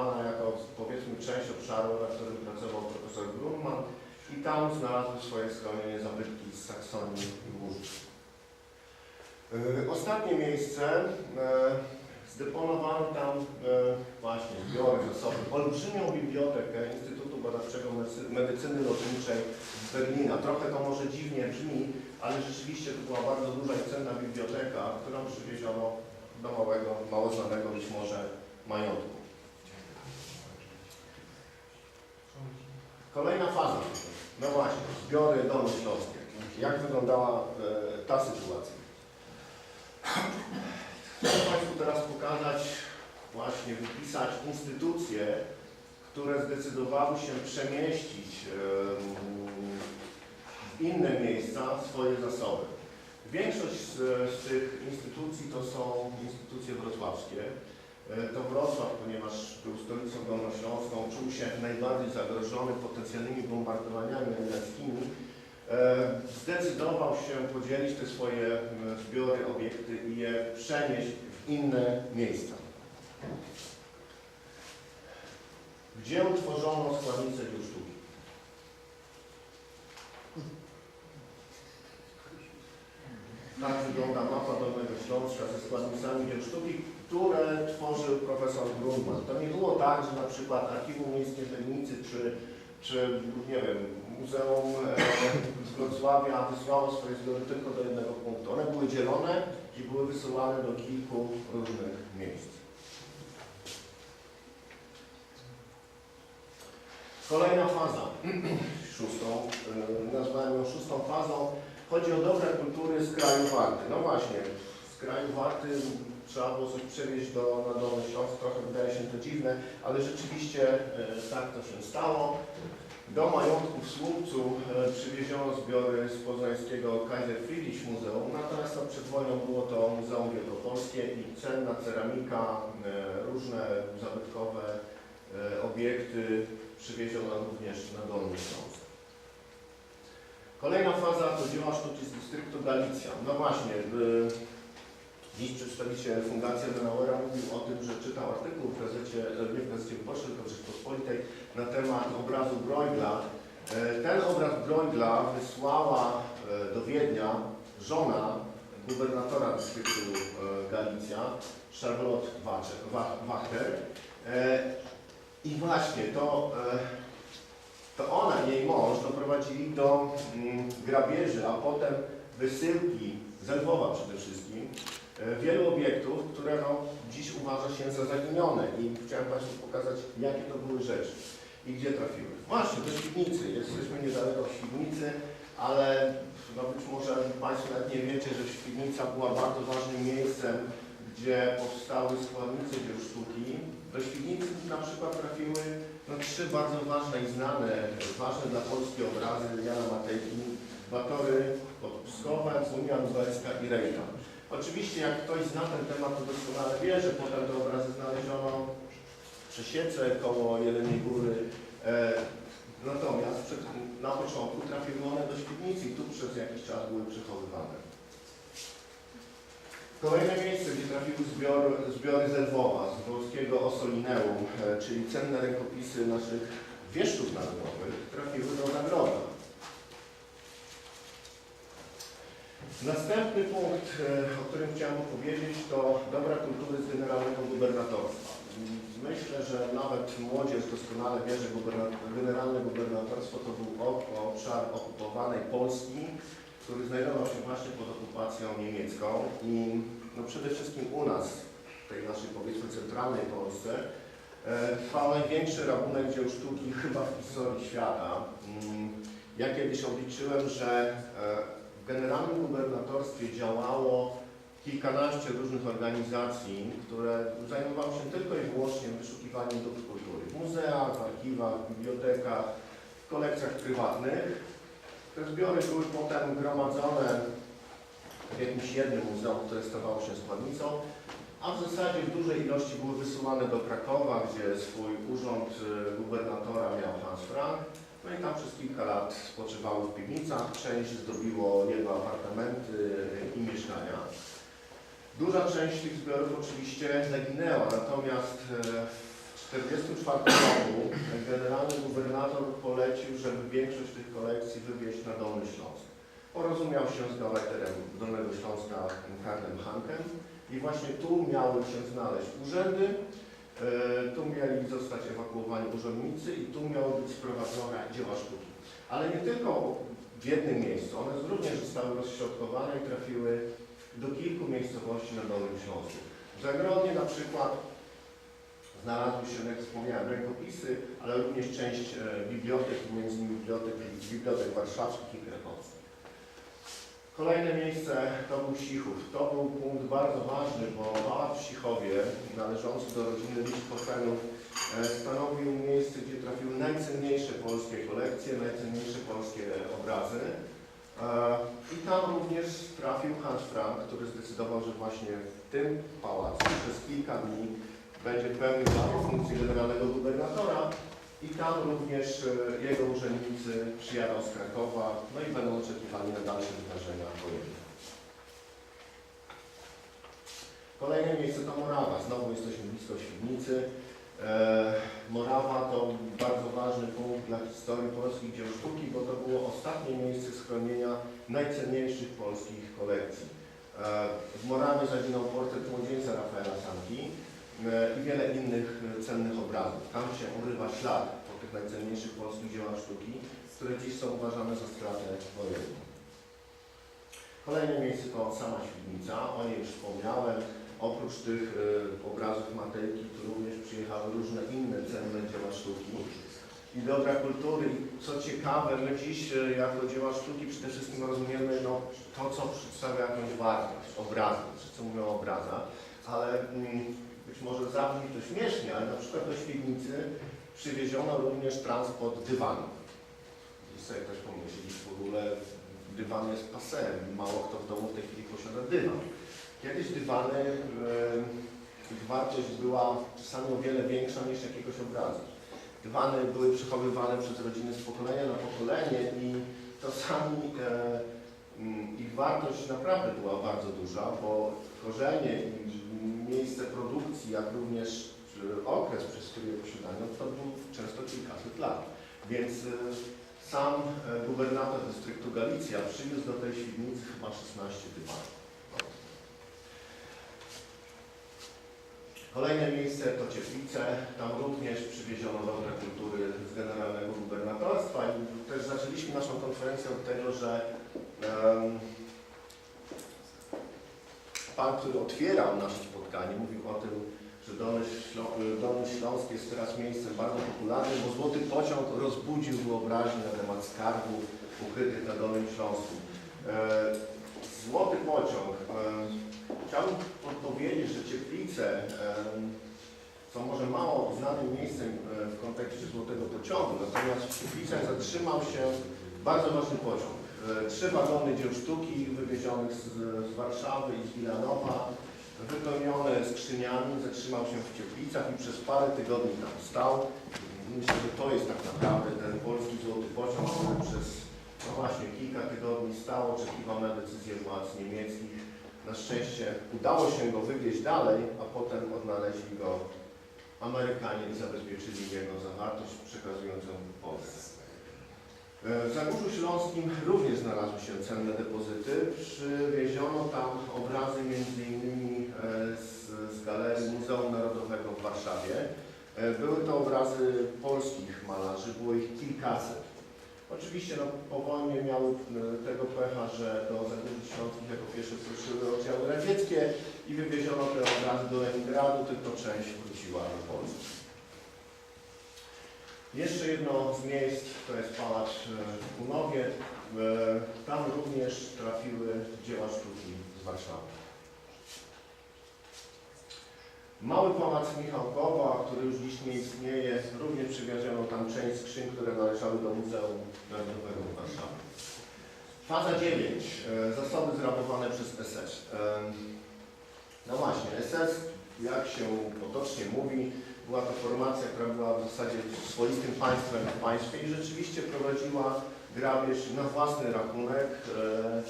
jako powiedzmy część obszaru, na którym pracował profesor Grunman i tam znalazły swoje schronienie zabytki z Saksonii i Łużyc. Yy, Ostatnie miejsce e, zdeponowano tam e, właśnie zbiory, zasoby, olbrzymią bibliotekę Instytutu Badawczego Medycy- Medycyny Lotniczej z Berlina. Trochę to może dziwnie brzmi, ale rzeczywiście to była bardzo duża i cenna biblioteka, którą przywieziono do małego, mało znanego być może majątku. Kolejna faza. No właśnie, zbiory dolnośląskie. Jak wyglądała e, ta sytuacja? Chcę Państwu teraz pokazać, właśnie wypisać instytucje, które zdecydowały się przemieścić em, w inne miejsca swoje zasoby. Większość z, z tych instytucji to są instytucje wrocławskie. E, To Wrocław, ponieważ był stolicą dolnośląską, czuł się najbardziej zagrożony potencjalnymi bombardowaniami niemieckimi. E, Zdecydował się podzielić te swoje m, zbiory, obiekty i je przenieść w inne miejsca. Gdzie utworzono składnicę dzieł sztuki? Tak wygląda mapa Dolnego Śląska ze składnicami dzieł sztuki, które tworzył profesor Grunman. To nie było tak, że na przykład Archiwum Miejskie Legnicy czy, czy nie wiem, Muzeum e, z Wrocławia wysłało swoje zbiory tylko do jednego punktu. One były dzielone i były wysyłane do kilku różnych miejsc. Kolejna faza, szóstą, y, nazwałem ją szóstą fazą. Chodzi o dobre kultury z kraju Warty. No właśnie, z kraju Warty trzeba było coś przewieźć do, na Dolny Śląsk. Trochę wydaje się to dziwne, ale rzeczywiście y, tak to się stało. Do majątku w Słupcu y, przywieziono zbiory z poznańskiego Kaiser Friedrich Muzeum, natomiast no, przed wojną było to Muzeum Wielkopolskie i cenna ceramika, y, różne zabytkowe obiekty przywieziono również na Dolny Śląsk. Kolejna faza to dzieła sztuki z dystryktu Galicja. No właśnie, dziś przedstawiciel Fundacji Adenauera mówił o tym, że czytał artykuł w gazecie, nie w gazecie Wyborczej, tylko w Rzeczpospolitej na temat obrazu Bruegla. E, Ten obraz Bruegla wysłała e, do Wiednia żona gubernatora dystryktu e, Galicja, Charlotte Wachter. I właśnie to to ona i jej mąż doprowadzili do mm, grabieży, a potem wysyłki z Lwowa przede wszystkim wielu obiektów, które no, dziś uważa się za zaginione i chciałem Państwu pokazać, jakie to były rzeczy i gdzie trafiły. Właśnie, do Świdnicy. Jesteśmy niedaleko Świdnicy, ale no, być może Państwo nawet nie wiecie, że Świdnica była bardzo ważnym miejscem, gdzie powstały składnice dzieł sztuki. Do Świdnicy na przykład trafiły no, trzy bardzo ważne i znane, ważne dla Polski obrazy Jana Matejki, Batory pod Pskowem, Unia Lubelska i Rejka. Oczywiście jak ktoś zna ten temat, to doskonale wie, że potem te obrazy znaleziono w Przesiece koło Jeleniej Góry. E, natomiast na początku trafiły one do Świdnicy i tu przez jakiś czas były przechowywane. Kolejne miejsce, gdzie trafiły zbior, zbiory z Lwowa, z włoskiego Ossolineum, e, czyli cenne rękopisy naszych wieszczów narodowych, trafiły do Nagroda. Następny punkt, e, o którym chciałem opowiedzieć, to dobra kultury z generalnego gubernatorstwa. Myślę, że nawet młodzież doskonale wie, że generalne gubernatorstwo to był obszar okupowanej Polski, który znajdował się właśnie pod okupacją niemiecką i no przede wszystkim u nas, w tej naszej powiedzmy centralnej Polsce, e, trwał największy rabunek dzieł sztuki chyba w historii świata. Mm, Ja kiedyś obliczyłem, że e, w generalnym gubernatorstwie działało kilkanaście różnych organizacji, które zajmowały się tylko i wyłącznie wyszukiwaniem dóbr kultury. W muzeach, w archiwach, w bibliotekach, w kolekcjach prywatnych. Te zbiory były potem gromadzone w jakimś jednym muzeum, które stawało się składnicą, a w zasadzie w dużej ilości były wysyłane do Krakowa, gdzie swój urząd y, gubernatora miał Hans Frank. No i tam przez kilka lat spoczywały w piwnicach, część zdobiło jego apartamenty i mieszkania. Duża część tych zbiorów oczywiście zaginęła, natomiast e, w 1944 roku generalny gubernator polecił, żeby większość tych kolekcji wywieźć na Dolny Śląsk. Porozumiał się z gauleiterem Dolnego Śląska Karlem Hankem i właśnie tu miały się znaleźć urzędy, tu mieli zostać ewakuowani urzędnicy i tu miały być sprowadzone dzieła sztuki. Ale nie tylko w jednym miejscu, one również zostały rozśrodkowane i trafiły do kilku miejscowości na Dolnym Śląsku. W Zagrodzie na przykład znalazły się, jak wspomniałem, rękopisy, ale również część e, bibliotek, między innymi bibliotek, bibliotek warszawskich. Kolejne miejsce to był Sichów. To był punkt bardzo ważny, bo Pałac w Sichowie, należący do rodziny Lichtensteinów, e, stanowił miejsce, gdzie trafiły najcenniejsze polskie kolekcje, najcenniejsze polskie obrazy. E, I tam również trafił Hans Frank, który zdecydował, że właśnie w tym pałacu przez kilka dni będzie pełnił funkcję generalnego gubernatora i tam również e, jego urzędnicy przyjadą z Krakowa, no i będą oczekiwani na dalsze wydarzenia wojenne. Kolejne miejsce to Morawa. Znowu jesteśmy blisko Świdnicy. E, Morawa to bardzo ważny punkt dla historii polskich dzieł sztuki, bo to było ostatnie miejsce schronienia najcenniejszych polskich kolekcji. E, W Morawie zaginął portret młodzieńca Rafaela Sanki i wiele innych e, cennych obrazów. Tam się urywa ślad po tych najcenniejszych polskich dziełach sztuki, które dziś są uważane za stratę wojenną. Kolejne miejsce to sama Świdnica, o niej wspomniałem. Oprócz tych e, obrazów Matejki, tu również przyjechały różne inne cenne dzieła sztuki i dobra kultury. Co ciekawe, my dziś e, jako dzieła sztuki przede wszystkim rozumiemy no, to, co przedstawia jakąś wartość, obrazy, wszyscy mówią o obrazach, ale mm, być może zabrzmi to śmiesznie, ale na przykład do Świdnicy przywieziono również transport dywanu. I sobie ktoś pomyśli, w ogóle dywan jest pasem, mało kto w domu w tej chwili posiada dywan. Kiedyś dywany, e, ich wartość była czasami o wiele większa niż jakiegoś obrazu. Dywany były przechowywane przez rodziny z pokolenia na pokolenie i czasami e, mm, ich wartość naprawdę była bardzo duża, bo korzenie i miejsce produkcji, jak również e, okres, przez który je posiadano, to był często kilkaset lat. Więc e, sam e, gubernator dystryktu Galicja przywiózł do tej Świdnicy chyba 16 dywanów. Kolejne miejsce to Cieplice. Tam również przywieziono dobre kultury z generalnego gubernatorstwa i też zaczęliśmy naszą konferencję od tego, że em, pan, który otwierał nasze spotkanie, mówił o tym, że Dolny, Ślą Dolny Śląsk jest teraz miejscem bardzo popularnym, bo Złoty Pociąg rozbudził wyobraźnię na temat skarbów ukrytych na Dolnym Śląsku. E, Złoty Pociąg. E, chciałbym podpowiedzieć, że Cieplice e, są może mało znanym miejscem w kontekście Złotego Pociągu, natomiast w Cieplicach zatrzymał się bardzo ważny pociąg. Trzy wagony dzieł sztuki wywiezionych z, z Warszawy i z Wilanowa, wypełnione skrzyniami, zatrzymał się w Cieplicach i przez parę tygodni tam stał. Myślę, że to jest tak naprawdę ten polski złoty pociąg, który przez no właśnie kilka tygodni stał, oczekiwał na decyzję władz niemieckich. Na szczęście udało się go wywieźć dalej, a potem odnaleźli go Amerykanie i zabezpieczyli jego zawartość, przekazując ją w Polsce. E, W Zagórzu Śląskim również znalazły się cenne depozyty. Przywieziono tam obrazy m.in. z, z Galerii Muzeum Narodowego w Warszawie. E, Były to obrazy polskich malarzy, było ich kilkaset. Oczywiście no, po wojnie miały e, tego pecha, że do Zagórzy Śląskich jako pierwsze ruszyły oddziały radzieckie i wywieziono te obrazy do Leningradu, tylko część wróciła do Polski. Jeszcze jedno z miejsc to jest Pałac e, w Kunowie. E, Tam również trafiły dzieła sztuki z Warszawy. Mały Pałac Michałkowa, który już dziś nie istnieje, również przywieziono tam część skrzyń, które należały do Muzeum Narodowego w Warszawie. Faza 9. e, Zasoby zrabowane przez SS. No właśnie, SS, jak się potocznie mówi, była to formacja, która była w zasadzie swoistym państwem w państwie i rzeczywiście prowadziła grabież na własny rachunek, e,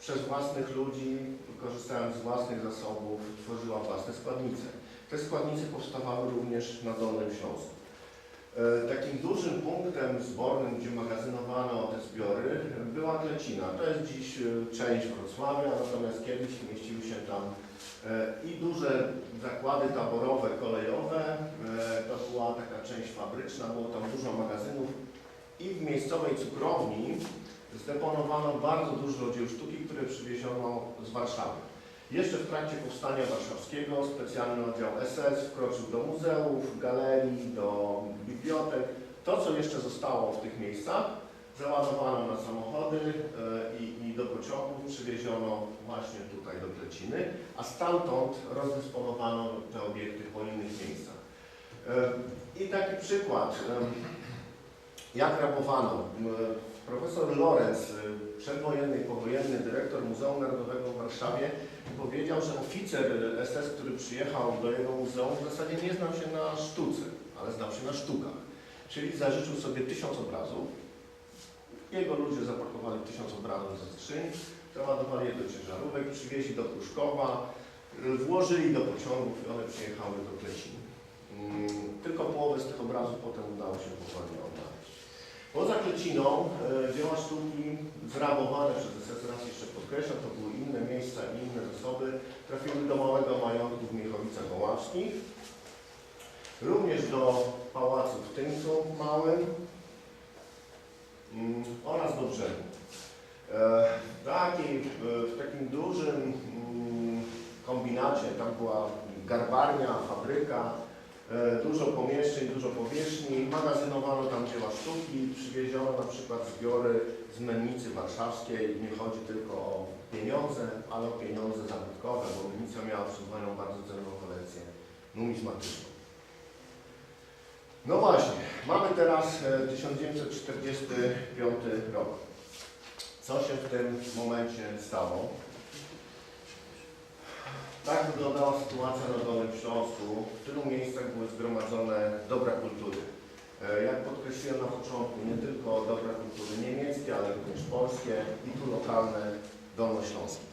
przez własnych ludzi, korzystając z własnych zasobów, tworzyła własne składnice. Te składnice powstawały również na Dolnym Śląsku. E, Takim dużym punktem zbornym, gdzie magazynowano te zbiory, była Klecina. To jest dziś e, część Wrocławia, natomiast kiedyś mieściły się tam e, i duże zakłady taborowe, kolejowe. To była taka część fabryczna, było tam dużo magazynów i w miejscowej cukrowni zdeponowano bardzo dużo dzieł sztuki, które przywieziono z Warszawy. Jeszcze w trakcie powstania warszawskiego specjalny oddział SS wkroczył do muzeów, galerii, do bibliotek. To, co jeszcze zostało w tych miejscach, załadowano na samochody e, i, i do pociągów przywieziono właśnie tutaj do Kleciny, a stamtąd rozdysponowano te obiekty po innych miejscach. E, I taki przykład, e, jak rabowano. Profesor Lorenz, przedwojenny powojenny dyrektor Muzeum Narodowego w Warszawie, powiedział, że oficer SS, który przyjechał do jego muzeum, w zasadzie nie znał się na sztuce, ale znał się na sztukach. Czyli zażyczył sobie tysiąc obrazów. Jego ludzie zapakowali tysiąc obrazów ze skrzyń, załadowali je do ciężarówek, przywieźli do Pruszkowa, włożyli do pociągów i one przyjechały do Kleciny. Mm, Tylko połowę z tych obrazów potem udało się powoli odnaleźć. Poza Kleciną e, dzieła sztuki zrabowane przez SS, raz jeszcze podkreślam, to były inne miejsca i inne zasoby, trafiły do małego majątku w Miechowicach Oławskich, również do pałacu w Tyńcu Małym mm, oraz do brzegu. E, W, takiej, w takim dużym mm, kombinacie, tam była garbarnia, fabryka, e, dużo pomieszczeń, dużo powierzchni, magazynowano tam dzieła sztuki, przywieziono na przykład zbiory z mennicy warszawskiej. Nie chodzi tylko o pieniądze, ale o pieniądze zabytkowe, bo mennica miała swoją bardzo cenną kolekcję numizmatyczną. No właśnie, mamy teraz e, 1945 rok. Co się w tym momencie stało? Tak wyglądała sytuacja na Dolnym Śląsku, w tylu miejscach były zgromadzone dobra kultury. E, Jak podkreśliłem na początku, nie tylko dobra kultury niemieckie, ale również polskie i tu lokalne dolnośląskie.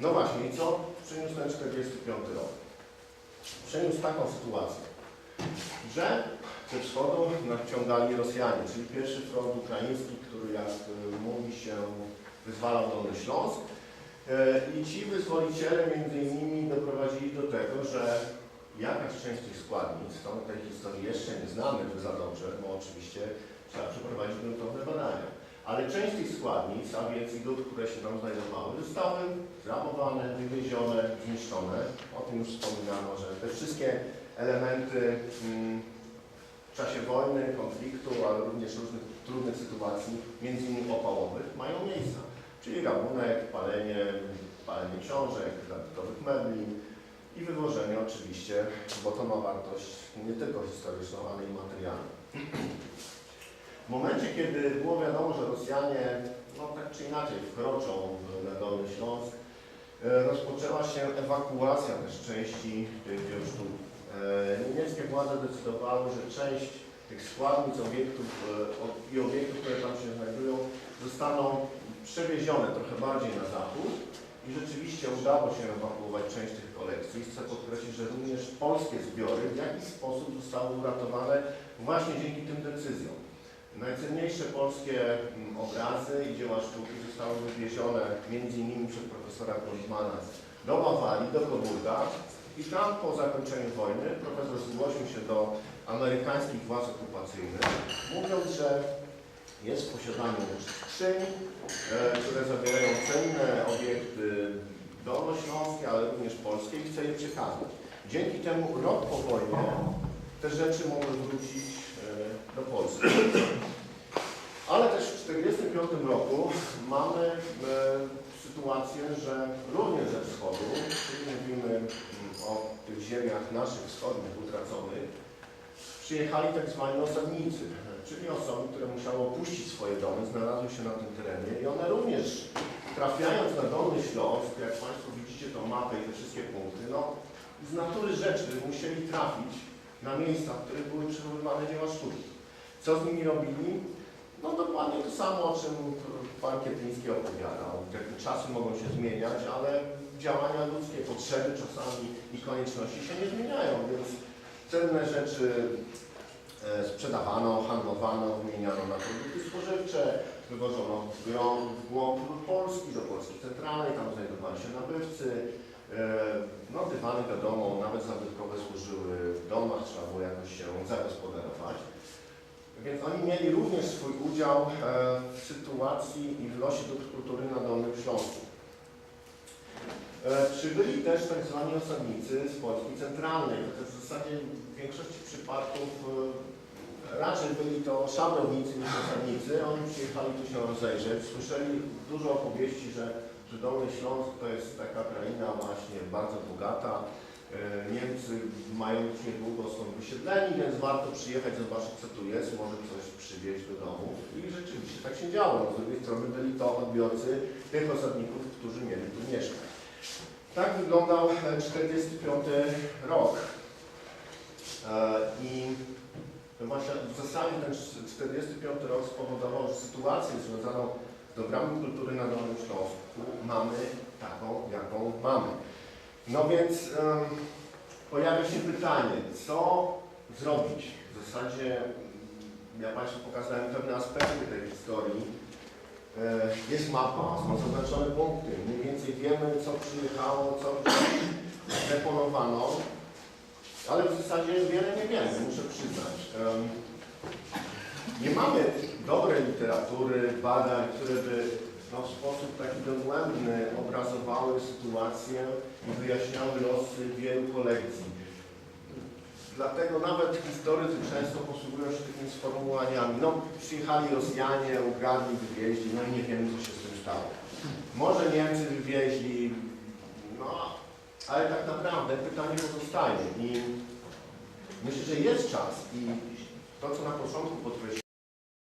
No właśnie, i co przyniósł ten 45 rok? Przyniósł taką sytuację, że ze wschodu nadciągali Rosjanie, czyli pierwszy front ukraiński, który jak y, mówi się wyzwalał Dolny Śląsk. E, I ci wyzwoliciele między innymi doprowadzili do tego, że jakaś część tych składnic, to tej historii jeszcze nie znamy za dobrze, bo oczywiście trzeba przeprowadzić gruntowne badania, ale część tych składnic, a więc i dóbr, które się tam znajdowały, zostały zrabowane, wywiezione, zniszczone. O tym już wspominano, że te wszystkie elementy mm, w czasie wojny, konfliktu, ale również różnych trudnych sytuacji, między innymi opałowych, mają miejsca. Czyli rabunek, palenie, palenie książek, zabytkowych mebli i wywożenie oczywiście, bo to ma wartość nie tylko historyczną, ale i materialną. W momencie, kiedy było wiadomo, że Rosjanie no, tak czy inaczej wkroczą na Dolny Śląsk, e, rozpoczęła się ewakuacja też części tych dzieł Niemieckie władze decydowały, że część tych składnic, obiektów e, i obiektów, które tam się znajdują, zostaną przewiezione trochę bardziej na zachód i rzeczywiście udało się ewakuować część tych kolekcji. Chcę podkreślić, że również polskie zbiory w jakiś sposób zostały uratowane właśnie dzięki tym decyzjom. Najcenniejsze polskie mm, obrazy i dzieła sztuki zostały wywiezione innymi przez profesora Goldmana do Bawarii, do Coburga i tam po zakończeniu wojny profesor zgłosił się do amerykańskich władz okupacyjnych, mówiąc, że jest w posiadaniu skrzyń, e, które zawierają cenne obiekty dolnośląskie, ale również polskie i chce je przekazać. Dzięki temu rok po wojnie te rzeczy mogły wrócić e, do Polski. Ale też w 1945 roku mamy e, sytuację, że również ze wschodu, czyli mówimy mm, o tych ziemiach naszych wschodnich utraconych, przyjechali tak zwani osadnicy, czyli osoby, które musiały opuścić swoje domy, znalazły się na tym terenie i one również trafiając na Dolny Śląsk, jak Państwo widzicie tą mapę i te wszystkie punkty, no z natury rzeczy musieli trafić na miejsca, w których były przechowywane dzieła sztuki. Co z nimi robili? No dokładnie to samo, o czym Pan Kiepliński opowiadał. Te czasy mogą się zmieniać, ale działania ludzkie, potrzeby czasami i konieczności się nie zmieniają, więc cenne rzeczy sprzedawano, handlowano, wymieniano na produkty spożywcze, wywożono w gro- w głąb Polski, do Polski Centralnej, tam znajdowali się nabywcy. E, No dywany wiadomo, nawet zabytkowe służyły w domach, trzeba było jakoś się zagospodarować. Więc oni mieli również swój udział e, w sytuacji i w losie dóbr kultury na Dolnym Śląsku. E, Przybyli też tak zwani osadnicy z Polski Centralnej, chociaż w zasadzie w większości przypadków e, raczej byli to szablownicy niż osadnicy. Oni przyjechali tu się rozejrzeć, słyszeli dużo opowieści, że, że Dolny Śląsk to jest taka kraina właśnie bardzo bogata. E, Niemcy mają już niedługo stąd wysiedleni, więc warto przyjechać, zobaczyć co tu jest, może coś przywieźć do domu. I rzeczywiście tak się działo. Z drugiej strony byli to odbiorcy tych osadników, którzy mieli tu mieszkać. Tak wyglądał e, 45 rok. E, I właśnie w zasadzie ten 45 rok spowodował, że sytuację związaną z dobrami kultury na Dolnym Śląsku mamy taką, jaką mamy. No więc em, pojawia się pytanie, co zrobić? W zasadzie mm, ja Państwu pokazałem pewne aspekty tej historii. E, Jest mapa, są zaznaczone punkty. Mniej więcej wiemy, co przyjechało, co deponowano, ale w zasadzie wiele nie wiemy, muszę przyznać. Nie mamy dobrej literatury, badań, które by no, w sposób taki dogłębny obrazowały sytuację i wyjaśniały losy wielu kolekcji. Dlatego nawet historycy często posługują się takimi sformułowaniami. No, przyjechali Rosjanie, ukradli, wywieźli, no i nie wiemy, co się z tym stało. Może Niemcy wywieźli, no, ale tak naprawdę pytanie pozostaje i myślę, że jest czas i to, co na początku podkreśliłem,